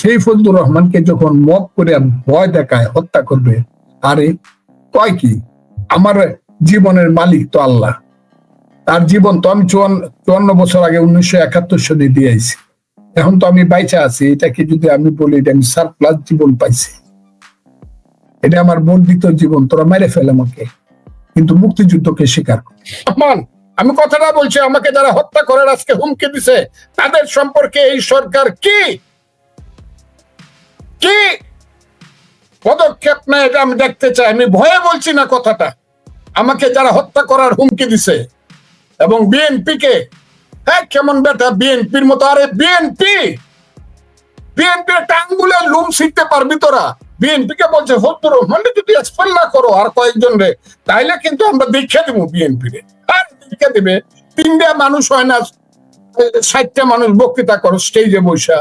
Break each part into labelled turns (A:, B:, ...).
A: সেই ফজলুর রহমানকে যখন মত করে ভয় দেখায়, হত্যা করবে, আরে কয় কি? আমার জীবনের মালিক তো আল্লাহ। তার জীবন তো আমি চুয়ান্ন বছর আগে উনিশশো একাত্তর সালে দিয়েছি এখন তো আমি বাইচা আছি, এটাকে যদি আমি বলি এটা আমি সারপ্লাস জীবন পাইছি। এটা আমার বর্ধিত জীবন, তোরা মেরে ফেলে আমাকে। কিন্তু মুক্তিযুদ্ধকে স্বীকার কর। রহমান, আমি কথাটা বলছি, আমাকে যারা হত্যা করার আজকে হুমকি দিছে, তাদের সম্পর্কে এই সরকার কি কি পদক্ষেপ নেয় এটা আমি দেখতে চাই। আমি ভয়ে বলছি না কথাটা। আমাকে যারা হত্যা করার হুমকি দিছে এবং বিএনপি কে হ্যাঁ কেমন বেটা বিএনপির মতো? আরে বিএনপি! বিএনপি একটা আঙ্গুলের লুম শিখতে পারবি তোরা। বিএনপি কে বলছে হত্তর মানে যদি না করো আর কয়েকজন রে। তাইলে কিন্তু আমরা দীক্ষা দিব বিএনপি রে। আর দীক্ষা দিবে, তিনটা মানুষ হয় না ষাটটা মানুষ বক্তৃতা করো স্টেজে বৈশা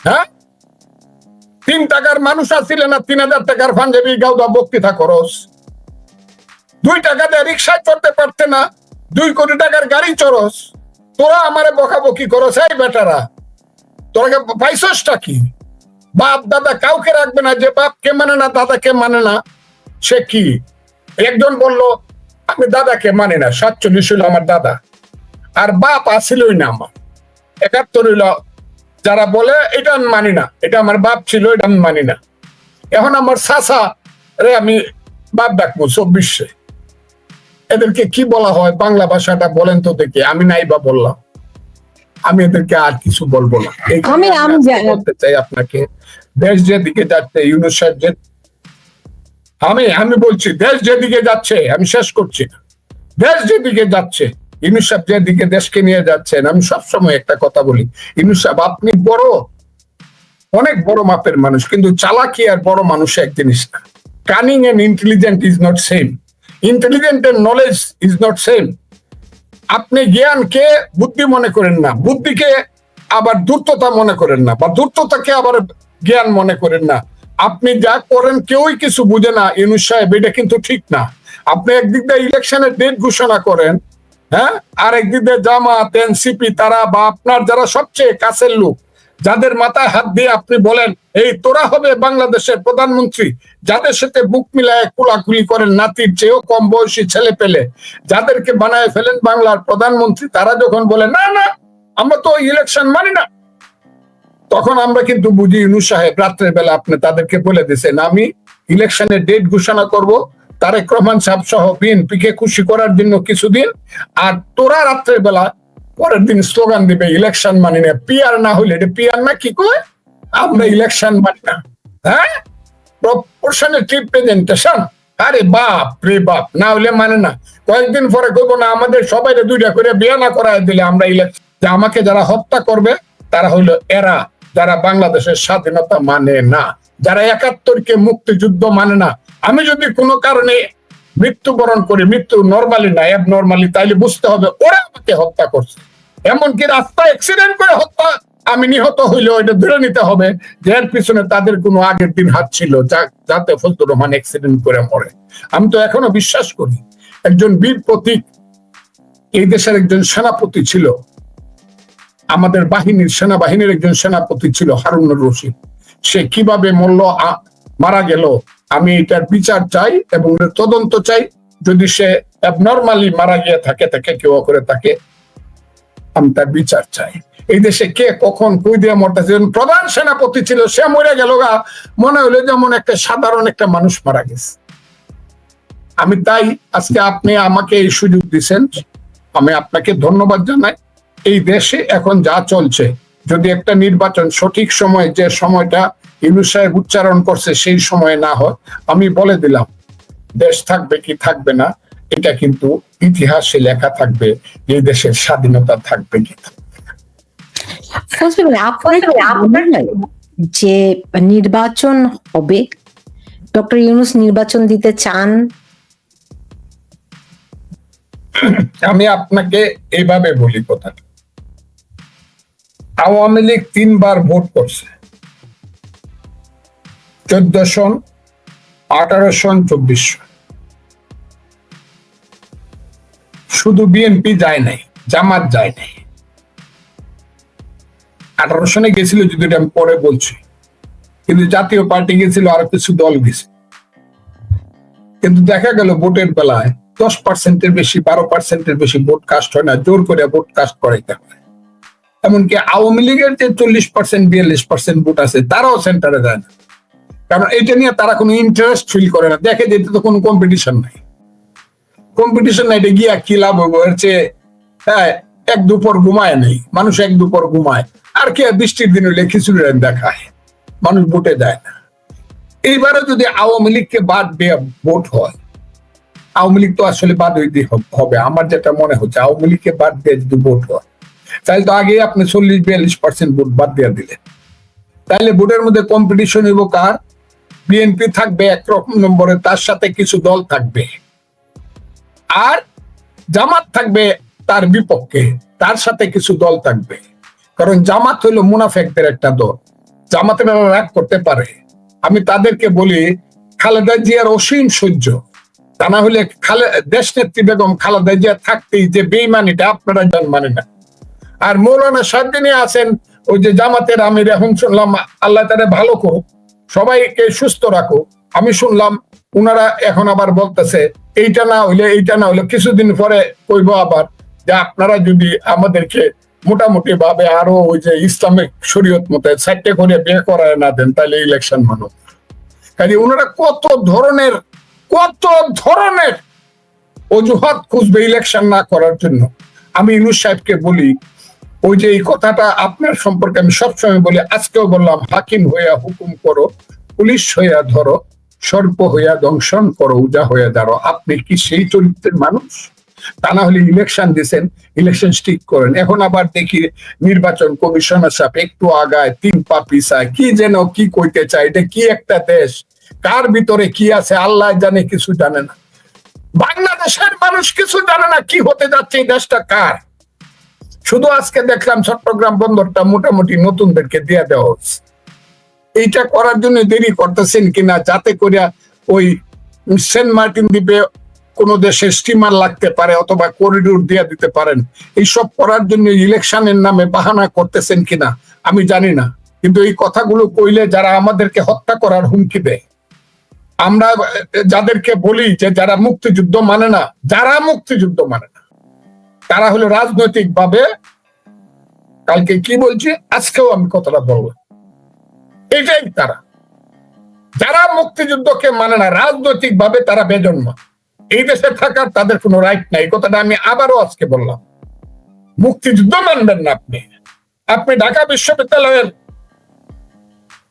A: হ্যাঁ? তিন টাকার মানুষ আসছিলে না, তিন হাজার টাকার পাঞ্জাবি, গাউদা, বক্তৃতা করস দুই টাকা দিয়ে রিক্সায় চড়তে পারতে না, দুই কোটি টাকার গাড়ি চড়স। তোরা আমারে বকাবকি করস, এই বেটারা। তোরা পাইছসটা কি? বাপ দাদা কাউকে রাখবে না, যে বাপ কে মানে না দাদাকে মানে না, সে কি? একজন বলল, আমি দাদাকে মানে না, সাতচল্লিশ হইল আমার দাদা। আর বাপ আসিলই না আমার। একাত্তর হইল যারা বলে এটা আমি মানি না এটা আমার বাপ ছিল এটা আমি মানি না। এখন আমার সাসা রে আমি বাপ ডাকবো চব্বিশে। এদেরকে কি বলা হয়? বাংলা ভাষাটা বলেন তো দেখি। আমি নাই বা বললাম। আমি এদেরকে আর কিছু বলব না।
B: আমি
A: বলতে চাই আপনাকে। দেশ যেদিকে যাচ্ছে ইউনুস সাহেব যে আমি আমি বলছি দেশ যেদিকে যাচ্ছে আমি শেষ করছি দেশ যেদিকে যাচ্ছে ইউনুস সাহেব যেদিকে দেশকে নিয়ে যাচ্ছেন, আমি সবসময় একটা কথা বলি ইউনুস সাহেব, আপনি বড়, অনেক বড় মাপের মানুষ, কিন্তু চালাকি আর বড় মানুষ এক জিনিস না। Cunning and intelligent is not same intelligent and knowledge is not same আপনি জ্ঞানকে বুদ্ধি মনে করেন না, বুদ্ধিকে আবার দ্রুততা মনে করেন না, বা দ্রুততাকে আবার জ্ঞান মনে করেন না। আপনি যা করেন, কেউই কিছু বুঝে না ইউনুস সাহেব, এটা কিন্তু ঠিক না। আপনি একদিক দিয়ে ইলেকশনের ডেট ঘোষণা করেন হ্যাঁ? আর একদিক দিয়ে জামাত, এনসিপি, তারা বা আপনার যারা সবচেয়ে কাছের লোক, যাদের মাথায় হাত দিয়ে আপনি বলেন, এই তোরা হবে বাংলাদেশের প্রধানমন্ত্রী। যাদের সাথে বুক মিলায় কুলাকুলি করেন নাতির চেয়েও কম বয়সী ছেলে পেলে, যাদেরকে বানায় ফেলেন বাংলার প্রধানমন্ত্রী, তারা যখন বলে, না না, আমরা তো ইলেকশন মানি না, তখন আমরা কিন্তু বুঝি ইউনুস সাহেব রাত্রের বেলা আপনি তাদেরকে বলে দিয়েছেন, আমি ইলেকশনের ডেট ঘোষণা করব তারেক রহমান সাহেব সহ বিএনপি কে খুশি করার জন্য কিছুদিন, আর তোরা রাত্রের বেলা পরের দিন স্লোগান দিবে, ইলেকশন মানি না। পিয়ার না হইলে, এটা পিয়ার না কি কয়? আমরা ইলেকশন মানি না। হ্যাঁ? প্রপোর্শনের রিপ্রেজেন্টেশন আরে বাপ রে বাপ, না হলে মানে না। কয়েকদিন পরে কইবো না, আমাদের সবাই দুইটা করে বিয়ে না করায় দিলে আমরা ইলেকশন। আমাকে যারা হত্যা করবে, তারা হইল এরা, যারা বাংলাদেশের স্বাধীনতা মানে না। যারা একাত্তরকে মুক্তিযুদ্ধ মানে না আমি যদি কোনো কারণে মৃত্যুবরণ করি, মৃত্যু নর্মালি না অ্যাব নর্মালি তাইলে বুঝতে হবে ওরা আমাকে হত্যা করছে। এমনকি রাস্তা অ্যাক্সিডেন্ট করে হত্যা, আমি নিহত হইলেও এটা ধরে নিতে হবে যে এর পিছনে তাদের কোনো আগের দিন হাত ছিল যাতে ফজলুর রহমান অ্যাক্সিডেন্ট করে মরে। আমি তো এখনও বিশ্বাস করি, একজন বীর প্রতীক, এই দেশের একজন সেনাপতি ছিল। আমাদের বাহিনীর, সেনাবাহিনীর একজন সেনাপতি ছিল হারুনুর রশিদ। সে কীভাবে মূল্য মারা গেল আমি এটার বিচার চাই এবং তদন্ত চাই। যদি সে নর্মালি মারা গিয়ে থাকে, তাকে কেউ করে তাকে আমি তার বিচার চাই। এই দেশে কে কখন কই দিয়ে মরতেছে? প্রধান সেনাপতি ছিল, সে মরে গেল গা। মনে হলো যেমন একটা সাধারণ একটা মানুষ মারা গেছে। আমি তাই আজকে আপনি আমাকে এই সুযোগ দিচ্ছেন আমি আপনাকে ধন্যবাদ জানাই। এই দেশে এখন যা চলছে, যদি একটা নির্বাচন সঠিক সময়ে যে সময়টা ইউনুস সাহেব উচ্চারণ করছে সেই সময় না হয়। আমি বলে দিলাম দেশ থাকবে কি থাকবে না এটা কিন্তু ইতিহাসে লেখা থাকবে যে দেশের স্বাধীনতা থাকবে কি
B: যে নির্বাচন হবে? ডক্টর ইউনুস নির্বাচন দিতে চান?
A: আমি আপনাকে এইভাবে বলি কথাটা। আওয়ামী লীগ তিনবার ভোট করছে। চোদ্দ সন আঠারো সন চব্বিশ সন শুধু বিএনপি যায় নাই, জামাত যায় নাই। আঠারো সনে গেছিল যদি আমি পরে বলছি। কিন্তু জাতীয় পার্টি গেছিল, আর কিছু দল গেছে। কিন্তু দেখা গেল ভোটের বেলায় দশ পার্সেন্টের বেশি, বারো পার্সেন্টের বেশি ভোট কাস্ট হয় না, জোর করে ভোট কাস্ট করাইতে হয়। এমনকি আওয়ামী লীগের যে চল্লিশ পার্সেন্ট, বিয়াল্লিশ পার্সেন্ট ভোট আছে, তারাও সেন্টারে যায় না। কারণ এটা নিয়ে তারা কোনো ইন্টারেস্ট ফিল করে না। দেখে যেতে তো কোনো কম্পিটিশন নাই। কম্পিটিশন নাই, এটা গিয়া কি লাভ হব এর চেয়ে হ্যাঁ এক দুপুর ঘুমায় নেই। মানুষ এক দুপুর ঘুমায়। আর কি বৃষ্টির দিন হলে খিচুড়ি দেখায়। মানুষ ভোটে দেয় না। এইবারে যদি আওয়ামী লীগকে বাদ দিয়ে ভোট হয়, আওয়ামী লীগ তো আসলে বাদ হইতে হব- হবে। আমার যেটা মনে হচ্ছে, আওয়ামী লীগকে বাদ দিয়ে যদি ভোট হয়, তাহলে তো আগে আপনি চল্লিশ, বিয়াল্লিশ পার্সেন্ট ভোট বাদ দিয়ে দিলেন। তাহলে ভোটের মধ্যে কম্পিটিশন হইব কার? বিএনপি থাকবে একরকম নম্বরে, তার সাথে কিছু দল থাকবে। আর জামাত থাকবে তার বিপক্ষে, তার সাথে কিছু দল থাকবে। কারণ জামাত হইল মুনাফেকদের একটা দল। জামাতের রাগ করতে পারে। আমি তাদেরকে বলি, খালেদা জিয়ার অসীম সহ্য। তা না হলে খালে দেশ নেত্রী বেগম খালেদা জিয়া থাকতেই যে বেইমানিটা আপনারা জান মানে না। আর মৌলানা সাদ্দিনী আছেন, ওই যে জামাতের আমির এখন শুনলাম আল্লাহ তারা ভালো করুক। সবাইকে সুস্থ রাখো। আমি শুনলাম উনারা এখন আবার বলতেছে, এইটা না হইলে, এইটা না হইলে কিছুদিন পরে কইব আবার যে আপনারা যদি আমাদেরকে মোটামুটি ভাবে আরও ওই যে ইসলামিক শরীয়ত মতে চারটে করে বিয়ে করায় না দেন তাহলে ইলেকশন মানো কাজে ওনারা কত ধরনের কত ধরনের অজুহাত খুঁজবে ইলেকশন না করার জন্য? আমি ইনুস সাহেবকে বলি ওই যে এই কথাটা আপনার সম্পর্কে আমি সবসময় বলি, আজকেও বললাম, হাকিম হইয়া হুকুম করো, পুলিশ হইয়া ধরো, সর্প হইয়া দংশন করো, উজা হইয়া দাঁড়ো আপনি কি সেই চরিত্রের মানুষ? তা না হলে ইলেকশন দিছেন ইলেকশন স্টিক করেন। এখন আবার দেখি নির্বাচন কমিশনার সাহেব একটু আগায়, তিন পা পিছায়, কি যেন, কি কইতে চায়, এটা কি একটা দেশ? কার ভিতরে কি আছে? আল্লাহ জানে, কিছু জানে না। বাংলাদেশের মানুষ কিছু জানে না, কি হতে যাচ্ছে, এই দেশটা কার? শুধু আজকে দেখলাম চট্টগ্রাম বন্দরটা মোটামুটি নতুনদেরকে দিয়ে দেওয়া হচ্ছে। এইটা করার জন্য দেরি করতেছেন কিনা, যাতে করে ওই সেন্ট মার্টিন দ্বীপে কোন দেশে স্টিমার লাগতে পারে অথবা করিডোর দিয়ে দিতে পারেন। এইসব করার জন্য ইলেকশনের নামে বাহানা করতেছেন কিনা, আমি জানি না। কিন্তু এই কথাগুলো কইলে যারা আমাদেরকে হত্যা করার হুমকি দেয়, আমরা যাদেরকে বলি যে যারা মুক্তিযুদ্ধ মানে না, যারা মুক্তিযুদ্ধ মানে তারা হলো রাজনৈতিক ভাবে কালকে কি বলছি? আজকেও আমি কথাটা বলব। এটাই তারা। যারা মুক্তিযুদ্ধকে মানে না রাজনৈতিক ভাবে তারা বেজন্ম। এই দেশে থাকার তাদের কোনো রাইট নাই। কথাটা আমি আবারও আজকে বললাম। মুক্তিযুদ্ধ মানবেন না আপনি। আপনি ঢাকা বিশ্ববিদ্যালয়ের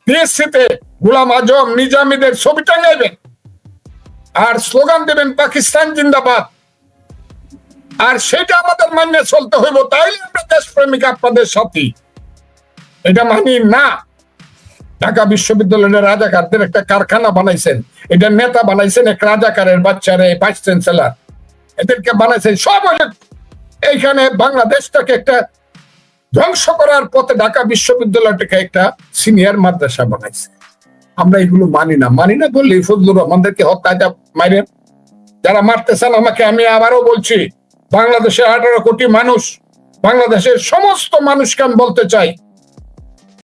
A: পিএসসিতে গুলাম আজম নিজামীদের ছবি টাঙাইবেন। আর স্লোগান দেবেন, পাকিস্তান জিন্দাবাদ। আর সেটা আমাদের মান্য চলতে হইব, তাইলে আমরা দেশপ্রেমিক আপনাদের সাথী। এটা মানি না। ঢাকা বিশ্ববিদ্যালয়ের রাজাকারদের একটা কারখানা বানাইছেন। এটা নেতা বানাইছেন এক রাজাকারের বাচ্চারে ভাইস চ্যান্সেলার এদেরকে বানাইছেন। সব এইখানে বাংলাদেশটাকে একটা ধ্বংস করার পথে ঢাকা বিশ্ববিদ্যালয়টাকে একটা সিনিয়র মাদ্রাসা বানাইছে। আমরা এগুলো মানি না। মানি না বললে ফজলুর রহমানদেরকে হত্যা যা মাইরেন। যারা মারতেছেন আমাকে, আমি আবারও বলছি বাংলাদেশের আঠারো কোটি মানুষ বাংলাদেশের সমস্ত মানুষকে আমি বলতে চাই